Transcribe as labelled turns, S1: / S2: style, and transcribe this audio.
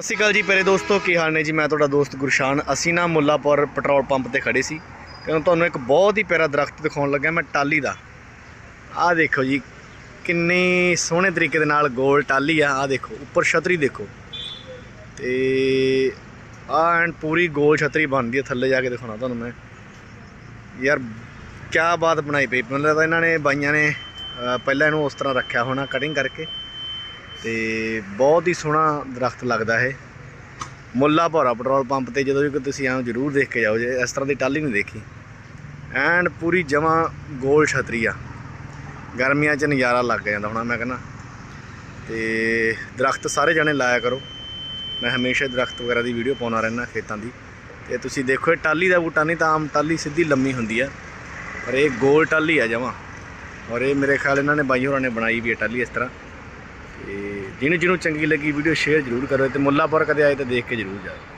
S1: ਸਤਿ ਸ਼੍ਰੀ ਅਕਾਲ ਜੀ ਪਿਆਰੇ ਦੋਸਤੋ, ਕੀ ਹਾਲ ਨੇ ਜੀ? ਮੈਂ ਤੁਹਾਡਾ ਦੋਸਤ ਗੁਰਸ਼ਾਨ। ਅਸੀਂ ਨਾ ਮੁੱਲਾਪੁਰ ਪੈਟਰੋਲ ਪੰਪ ਤੇ ਖੜੇ ਸੀ। ਕਿਉਂ ਤੁਹਾਨੂੰ ਇੱਕ ਬਹੁਤ ਹੀ ਪਿਆਰਾ ਦਰਖਤ ਦਿਖਾਉਣ ਲੱਗਾ ਮੈਂ ਟਾਲੀ ਦਾ। ਆਹ ਦੇਖੋ ਜੀ, ਕਿੰਨੀ ਸੋਹਣੇ ਤਰੀਕੇ ਦੇ ਨਾਲ ਗੋਲ ਟਾਲੀ ਆ। ਆਹ ਦੇਖੋ, ਉੱਪਰ ਛਤਰੀ ਦੇਖੋ। ਤੇ ਆਹ ਐਂਡ ਪੂਰੀ ਗੋਲ ਛਤਰੀ ਬਣਦੀ ਹੈ ਥੱਲੇ ਜਾ ਕੇ ਦਿਖਾਉਣਾ ਤੁਹਾਨੂੰ ਮੈਂ। ਯਾਰ, ਕਿਆ ਬਾਤ ਬਣਾਈ ਪਈ। ਮਤਲਬ ਇਹਨਾਂ ਨੇ ਬਾਈਆਂ ਨੇ ਪਹਿਲਾਂ ਇਹਨੂੰ ਉਸ ਤਰ੍ਹਾਂ ਰੱਖਿਆ ਹੋਣਾ ਕਟਿੰਗ ਕਰਕੇ। ਤੇ ਬਹੁਤ ਹੀ ਸੋਹਣਾ ਦਰਖਤ ਲੱਗਦਾ ਇਹ। ਮੁੱਲਾ ਭੌਰਾ ਪੈਟਰੋਲ ਪੰਪ ਤੇ ਜਦੋਂ ਵੀ ਕੋਈ ਤੁਸੀਂ ਆਓ, ਜਰੂਰ ਦੇਖ ਕੇ ਜਾਓ ਜੇ ਇਸ ਤਰ੍ਹਾਂ ਦੀ ਟਾਲੀ ਨਹੀਂ ਦੇਖੀ। ਐਂਡ ਪੂਰੀ ਜਮਾ ਗੋਲ ਛਤਰੀ ਆ। ਗਰਮੀਆਂ 'ਚ ਨਜ਼ਾਰਾ ਲੱਗ ਜਾਂਦਾ ਹੋਣਾ, ਮੈਂ ਕਹਿੰਦਾ। ਤੇ ਦਰਖਤ ਸਾਰੇ ਜਣੇ ਲਾਇਆ ਕਰੋ। ਮੈਂ ਹਮੇਸ਼ਾ ਦਰਖਤ ਵਗੈਰਾ ਦੀ ਵੀਡੀਓ ਪਾਉਣਾ ਰਹਿਣਾ ਖੇਤਾਂ ਦੀ। ਤੇ ਤੁਸੀਂ ਦੇਖੋ, ਇਹ ਟਾਲੀ ਦਾ ਬੂਟਾ ਨਹੀਂ ਤਾਂ ਆਮ ਟਾਲੀ ਸਿੱਧੀ ਲੰਮੀ ਹੁੰਦੀ ਆ। ਪਰ ਇਹ ਗੋਲ ਟਾਲੀ ਆ ਜਮਾ। ਔਰ ਇਹ ਮੇਰੇ ਖਿਆਲ ਇਹਨਾਂ ਨੇ ਬਾਈ ਹੋਰਾਂ ਨੇ ਬਣਾਈ ਵੀ ਹੈ ਟਾਲੀ ਇਸ ਤਰ੍ਹਾਂ। ਤੇ ਜਿਹਨੂੰ ਜਿਹਨੂੰ ਚੰਗੀ ਲੱਗੀ ਵੀਡੀਓ ਸ਼ੇਅਰ ਜ਼ਰੂਰ ਕਰੋ ਤੇ ਮੁੱਲਾਪੁਰ ਕਦੇ ਆਏ ਤਾਂ ਦੇਖ ਕੇ ਜ਼ਰੂਰ ਜਾਓ।